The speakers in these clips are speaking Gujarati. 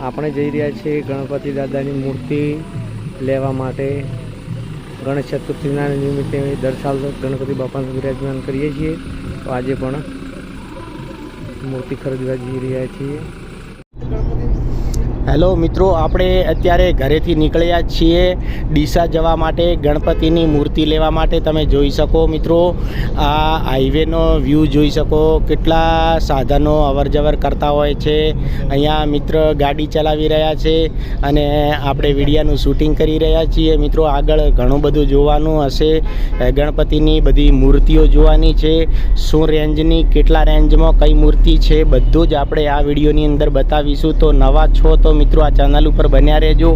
આપણે જઈ રહ્યા છીએ ગણપતિ દાદાની મૂર્તિ લેવા માટે. ગણેશ ચતુર્થીના નિમિત્તે દર સાલ ગણપતિ બાપાનું વિરાજમાન કરીએ છીએ. તો આજે પણ મૂર્તિ ખરીદવા જઈ રહ્યા છીએ. હેલો મિત્રો, આપણે અત્યારે ઘરેથી નીકળ્યા છીએ ડીસા જવા માટે, ગણપતિની મૂર્તિ લેવા માટે. તમે જોઈ શકો મિત્રો, આ હાઈવેનો વ્યૂ જોઈ શકો. કેટલા સાધનો અવરજવર કરતા હોય છે. અહીંયા મિત્ર ગાડી ચલાવી રહ્યા છે અને આપણે વિડીયાનું શૂટિંગ કરી રહ્યા છીએ. મિત્રો, આગળ ઘણું બધું જોવાનું હશે. ગણપતિની બધી મૂર્તિઓ જોવાની છે. શું રેન્જની, કેટલા રેન્જમાં કઈ મૂર્તિ છે, બધું જ આપણે આ વિડીયોની અંદર બતાવીશું. તો નવા છો તો મિત્રો આ ચેનલ ઉપર બન્યા રહેજો.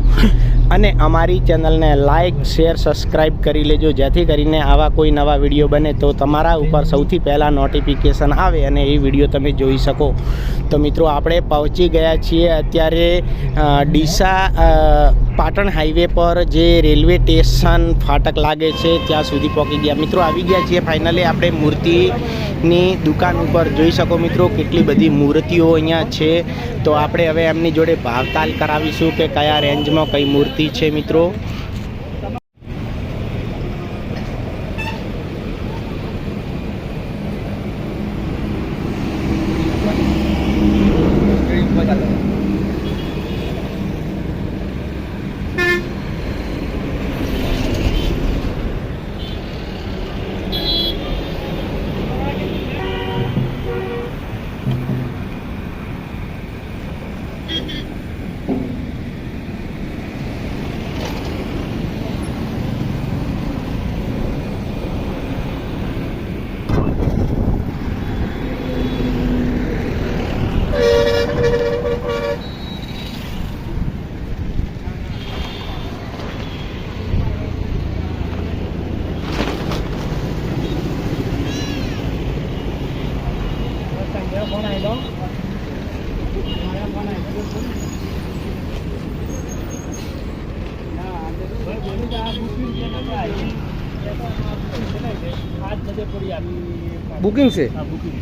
અને અમારી ચેનલને લાઈક, શેર સબસ્ક્રાઈબ કરી લેજો. જેથી કરીને આવા કોઈ નવા વીડિયો બને તો તમારા ઉપર સૌથી પહેલાં નોટિફિકેશન આવે અને એ વીડિયો તમે જોઈ શકો. તો મિત્રો, આપણે પહોંચી ગયા છીએ અત્યારે ડીસા પાટણ હાઈવે પર જે રેલવે સ્ટેશન ફાટક લાગે છે, ત્યાં સુધી પહોંચી ગયા. મિત્રો, આવી ગયા છીએ. ફાઇનલી આપણે મૂર્તિની દુકાન ઉપર જોઈ શકો મિત્રો, કેટલી બધી મૂર્તિઓ અહીંયા છે. તો આપણે હવે એમની જોડે ભાવતાલ કરાવીશું કે કયા રેન્જમાં કઈ મૂર્તિ છે મિત્રો. બુકિંગ છે? બીજું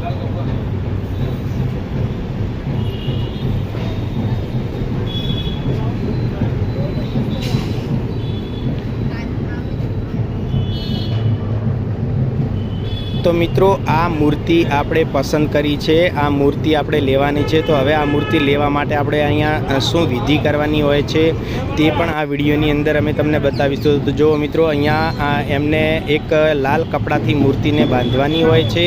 Gracias. તો મિત્રો, આ મૂર્તિ આપણે પસંદ કરી છે. આ મૂર્તિ આપણે લેવાની છે. તો હવે આ મૂર્તિ લેવા માટે આપણે અહીંયા શું વિધિ કરવાની હોય છે તે પણ આ વિડીયોની અંદર અમે તમને બતાવીશું. તો જો મિત્રો, અહીંયા એમને એક લાલ કપડાથી મૂર્તિને બાંધવાની હોય છે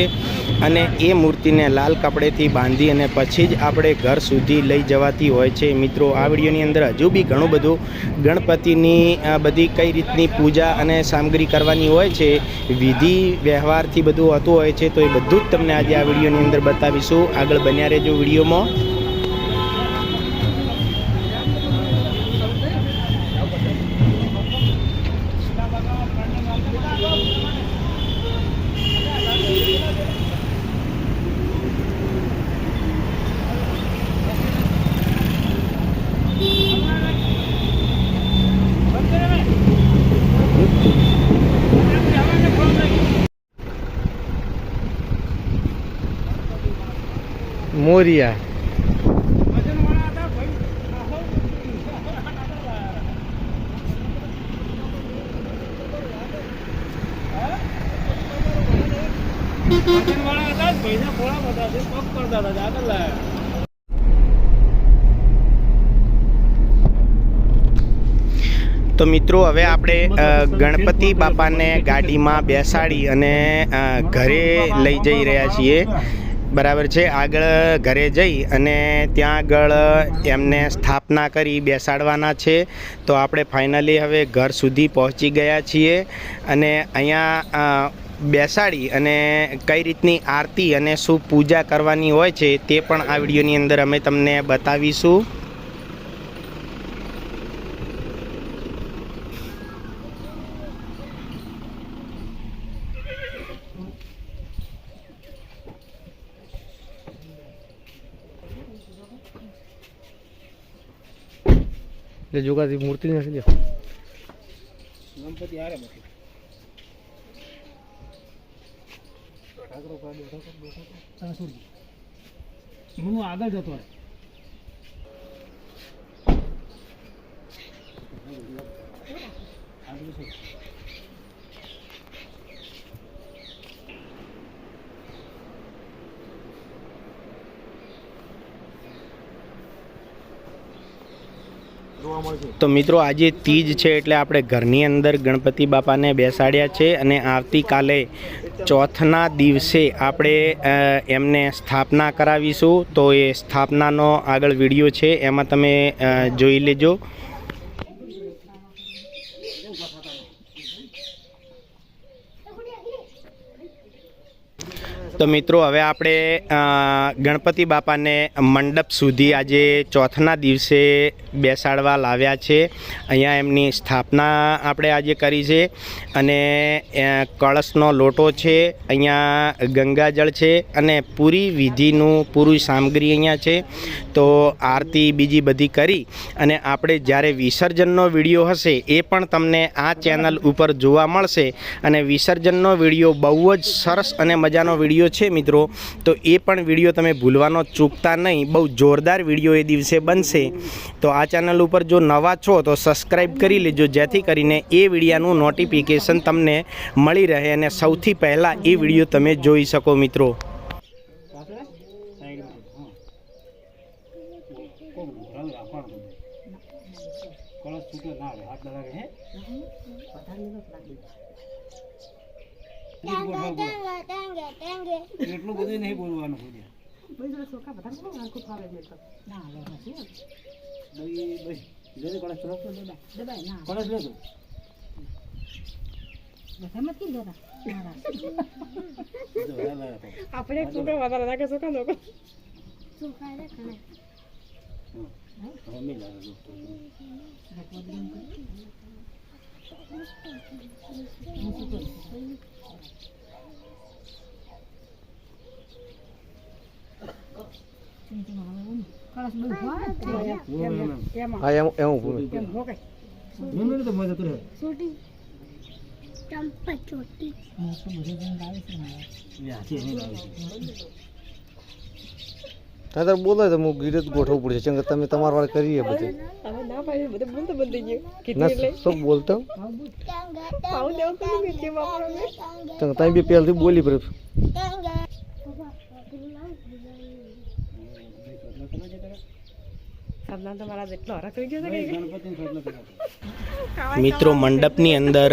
અને એ મૂર્તિને લાલ કપડેથી બાંધી અને પછી જ આપણે ઘર સુધી લઈ જવાતી હોય છે. મિત્રો, આ વિડીયોની અંદર હજુ બી ઘણું બધું ગણપતિની બધી કઈ રીતની પૂજા અને સામગ્રી કરવાની હોય છે, વિધિ, વ્યવહારથી બધું હોતું હોય છે તો એ બધું જ તમને આજે આ વિડીયોની અંદર બતાવીશું. આગળ બન્યા રહેજો વિડીયોમાં. મોરિયા તો મિત્રો, હવે આપણે ગણપતિ બાપાને ગાડીમાં બેસાડી અને ઘરે લઈ જઈ રહ્યા છીએ. બરાબર છે. આગળ ઘરે જઈ અને ત્યાં આગળ એમને સ્થાપના કરી બેસાડવાના છે. તો આપણે ફાઇનલી હવે ઘર સુધી પહોંચી ગયા છીએ અને અહીંયા બેસાડી અને કઈ રીતની આરતી અને શું પૂજા કરવાની હોય છે તે પણ આ વિડીયોની અંદર અમે તમને બતાવીશું. એટલે જોગાથી મૂર્તિ નથી ગણપતિ હારે મૂકી હું આગળ જતો રહે. તો મિત્રો, આજે તીજ છે એટલે આપણે ઘરની અંદર ગણપતિ બાપાને બેસાડ્યા છે અને આવતીકાલે ચોથના દિવસે આપણે એમને સ્થાપના કરાવીશું. તો એ સ્થાપનાનો આગળ વીડિયો છે, એમાં તમે જોઈ લેજો. તો મિત્રો, હવે આપણે ગણપતિ બાપાને મંડપ સુધી આજે ચોથના દિવસે બેસાડવા લાવ્યા છે. અહીંયા એમની સ્થાપના આપણે આજે કરી છે અને કળશનો લોટો છે, અહીંયા ગંગાજળ છે અને પૂરી વિધિનું પૂરી સામગ્રી અહીંયા છે. તો આરતી બીજી બધી કરી અને આપણે જ્યારે વિસર્જનનો વીડિયો હશે એ પણ તમને આ ચેનલ ઉપર જોવા મળશે. અને વિસર્જનનો વીડિયો બહુ જ સરસ અને મજાનો વીડિયો છે મિત્રો, તો એ પણ વીડિયો તમે ભૂલવાનો ચૂકતા નહીં. બહુ જોરદાર વીડિયો એ દિવસે બનશે. તો આ ચેનલ ઉપર જો નવા છો, તો સબસ્ક્રાઈબ કરી લેજો, જેથી કરીને એ વિડીયાનું નોટિફિકેશન તમને મળી રહે અને સૌથી પહેલાં એ વીડિયો તમે જોઈ શકો મિત્રો. કળશ છૂટ્યો ના રહે આટલા લાગે હે. એટલું બધું નહીં બોલવાનું કોઈ. આપણે છોકરા વધારે નાખે છોકરા લોકો હવે મેં લાવ્યો એમ એમાં હા એમ એમ ઊભું રહે. એમ હોકે મેં મેં તો મજા આવે છે, નહીં લાવી છે. તારે બોલો તો હું ગીરે જ ગોઠવવું પડશે. ચંગ તમે તમારા વાળ કરીએ બધું. હવે ના પાડી બધું બોલતો બંધ થઈ ગયું. કીધું એટલે. શું બોલતો? પાઉં દેવું કે જે વાપરો ને. ચંગર તમે બી પહેલથી બોલી પડે તો મારા જેટલો થઈ ગયો છે. મિત્રો મંડપની અંદર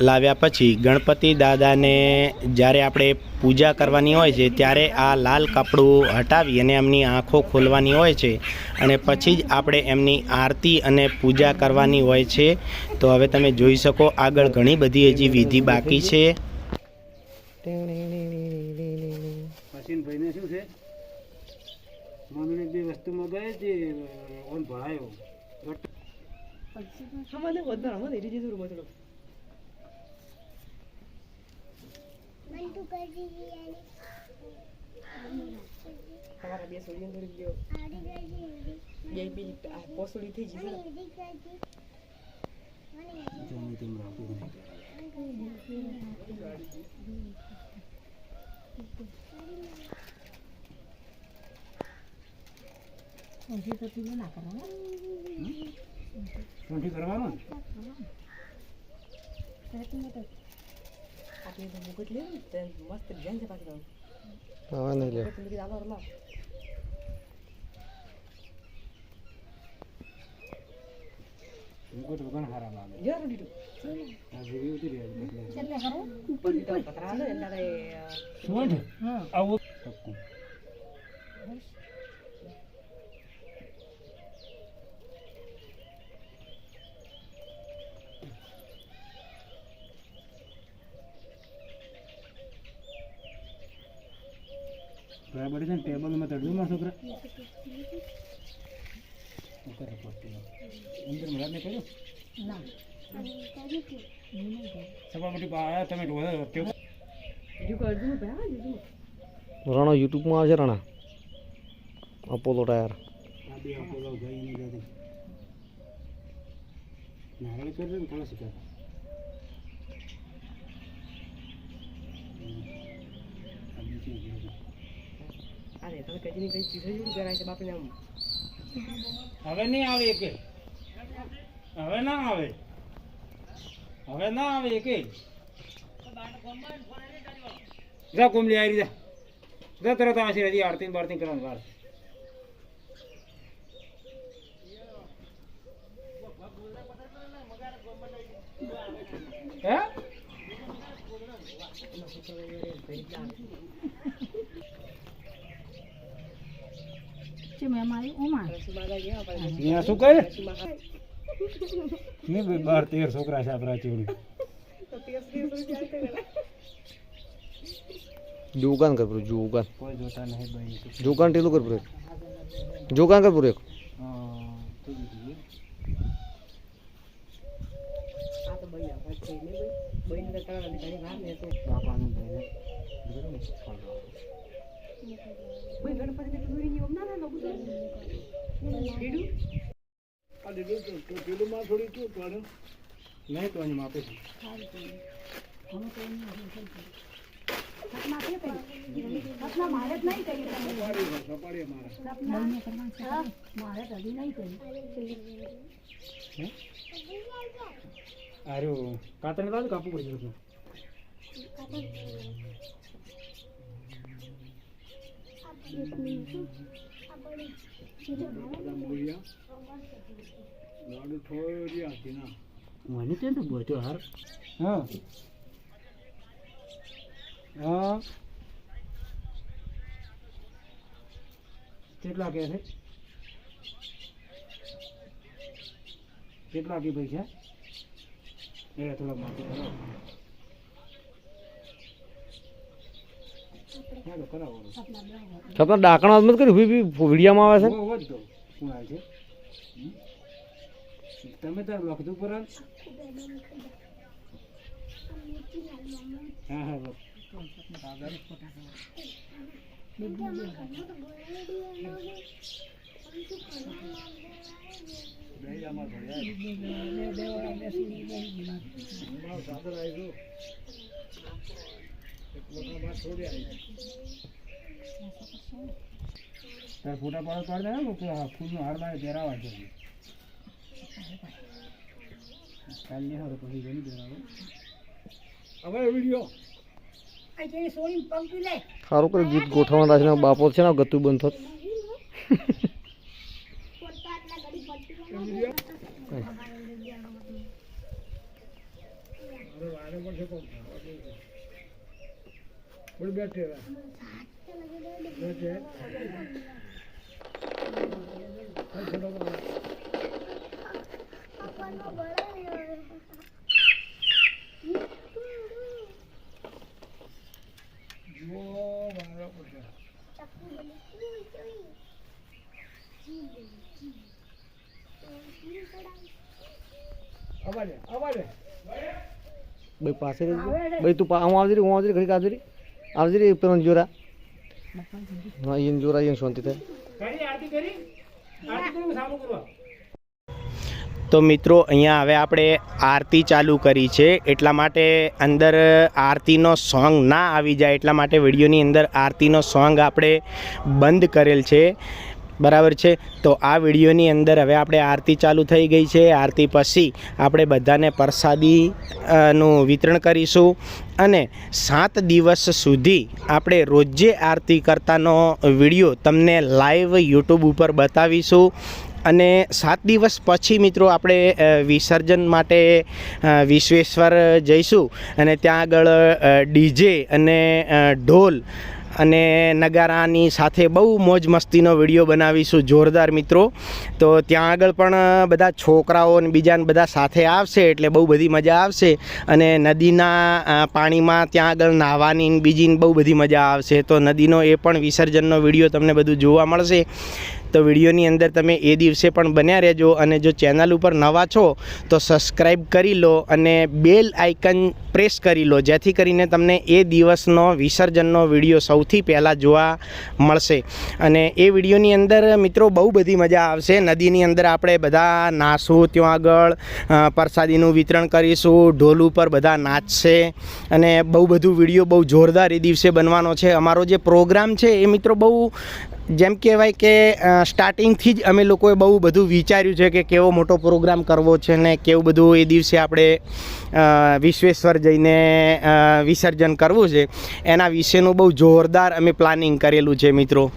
લાવ્યા પછી ગણપતિ દાદાને જ્યારે આપણે પૂજા કરવાની હોય છે ત્યારે આ લાલ કપડું હટાવી અને એમની આંખો ખોલવાની હોય છે અને પછી જ આપણે એમની આરતી અને પૂજા કરવાની હોય છે. તો હવે તમે જોઈ શકો આગળ ઘણી બધી હજી વિધિ બાકી છે. શું છે? મમ્મીને બે વસ્તુમાં ગયો બે फोन भरायो सामान्य भन्दा हाम्रो धेरै चिजहरू Thank you. કંઠી કરવાનો ને? આપણે તો મુકુટ લે ને તે મસ્ત ડિઝાઇન છે પાછી તો હવે નહીં લે તમે કીધું આલો રમા મુકુટ વગર હારા લાગે યાર દીધું આ જેવી ઉતરી આવી એટલે એટલે ખરું ઉપર દીધો પતરા છે એટલે તારે શું હા આવું ટક્કું બરાબર છે ને? ટેબલમાં તડવું માં છોકરા? કરે? અંદર મરાદ ને કર્યું ના સભાપતિ આયા તમે રણો યુટ્યુબમાં આવશે રણા અપોલો ટાયર આ બે ને જતી નારળ કરે ને અરે, તમે કઈ કઈ જેવું કરાય છે બાપને આમ. હવે નહીં આવે એકે હવે ના આવે. હવે ના આવે એકે જા કોમલી આવી જા. જા તરત આશી રહી આરતી બારતી કરવાનું વાર હે? છે મેં મારી ઉમા અહીંયા શું કરે? નહીં ભાઈ બાર તેર છોકરા છે આપણા ચોરી જોગાન કર પૂરું જોગાન. કોઈ જોતા નહીં ભાઈ જોગાન ટેલું કર પૂરું જોગાન કર પૂરું એક. તો આ તો ને વાર ને તો બાપાનું ભાઈને બરાબર ને? બઈ ગણપતિ ને દૂરી ના ના લોકો કીડું નહીં તો અહીં માપે છે સપના કે કઈ સપના મારે જ નહીં કરી સપના કરવાનું છે મારે હજી નહીં કરી અરે કાતરને લાવ કાપવું પડશે બધું. મને કેમ તો બોલતો હાર. હા. હા. કેટલા કે છે? કેટલા કે પૈસા? એ થોડા માફી કરો ચાલો કરાવો સપના ડાકણા મત કરી ભી વિડીયામાં આવે છે? શું હાલ છે? તમે તાર લખતું પર હા હા લખ. તાર ફોટા પાડો પાડ દે ને કે ફૂલનો હાર મારે પહેરાવા છે. કાલ નહીં હારો પછી ગણી પહેરાવો હવે વીડિયો. સારું કરે ગીત ગોઠવણ રાખીને બાપો છે ને ગતું બંધ થત. અરે બેઠે પણ છે ભાઈ પાસે રહી. ભાઈ તું પા- હું આવજે રે, હું આવજે રે, ઘડીક આવજે રે. આવજે રે પેલો જોરા હા એને જોરા એને શાંતિ થાય કરી ಜೂರ કરી? આરતી કરી સામું કરવા? તો મિત્રો અહીંયા હવે આપણે આરતી ચાલુ કરી છે. એટલા માટે અંદર આરતીનો સોંગ ના આવી જાય એટલા માટે વિડીયોની અંદર આરતીનો સોંગ આપણે બંધ કરેલ છે. બરાબર છે? તો આ વિડીયોની અંદર હવે આપણે આરતી ચાલુ થઈ ગઈ છે. આરતી પછી આપણે બધાને પ્રસાદી નું વિતરણ કરીશું. અને સાત દિવસ સુધી આપણે રોજે આરતી કરતાનો વીડિયો તમને લાઈવ યુટ્યુબ ઉપર બતાવીશું. અને સાત દિવસ પછી મિત્રો આપણે વિસર્જન માટે વિશ્વેશ્વર જઈશું. અને ત્યાં આગળ ડીજે અને ઢોલ અને નગારાની સાથે બહુ મોજ મસ્તીનો વીડિયો બનાવીશું. જોરદાર મિત્રો. તો ત્યાં આગળ પણ બધા છોકરાઓ અને બીજાને બધા સાથે આવશે એટલે બહુ બધી મજા આવશે. અને નદીના પાણીમાં ત્યાં આગળ નાહવાની બીજીને બહુ બધી મજા આવશે. તો નદીનો એ પણ વિસર્જનનો વીડિયો તમને બધું જોવા મળશે. તો વિડીયોની અંદર તમે એ દિવસે પણ બન્યા રહેજો અને જો ચેનલ ઉપર નવા છો, તો સબસ્ક્રાઈબ કરી લો અને બેલ આઇકન પ્રેસ કરી લો, જેથી કરીને તમને એ દિવસનો વિસર્જનનો વીડિયો સૌથી પહેલાં જોવા મળશે. અને એ વિડીયોની અંદર મિત્રો બહુ બધી મજા આવશે. નદીની અંદર આપણે બધા નાશું ત્યાં આગળ પ્રસાદીનું વિતરણ કરીશું, ઢોલ ઉપર બધા નાચશે. અને બહુ બધું વીડિયો બહુ જોરદાર એ દિવસે બનવાનો છે. અમારો જે પ્રોગ્રામ છે એ મિત્રો બહુ જેમ કહેવાય કે સ્ટાર્ટિંગથી જ અમે લોકોએ બહુ બધું વિચાર્યું છે કે કેવો મોટો પ્રોગ્રામ કરવો છે ને કેવું બધું એ દિવસે આપણે વિશ્વેશ્વર જઈને વિસર્જન કરવું છે. એના વિશેનું બહુ જોરદાર અમે પ્લાનિંગ કરેલું છે મિત્રો.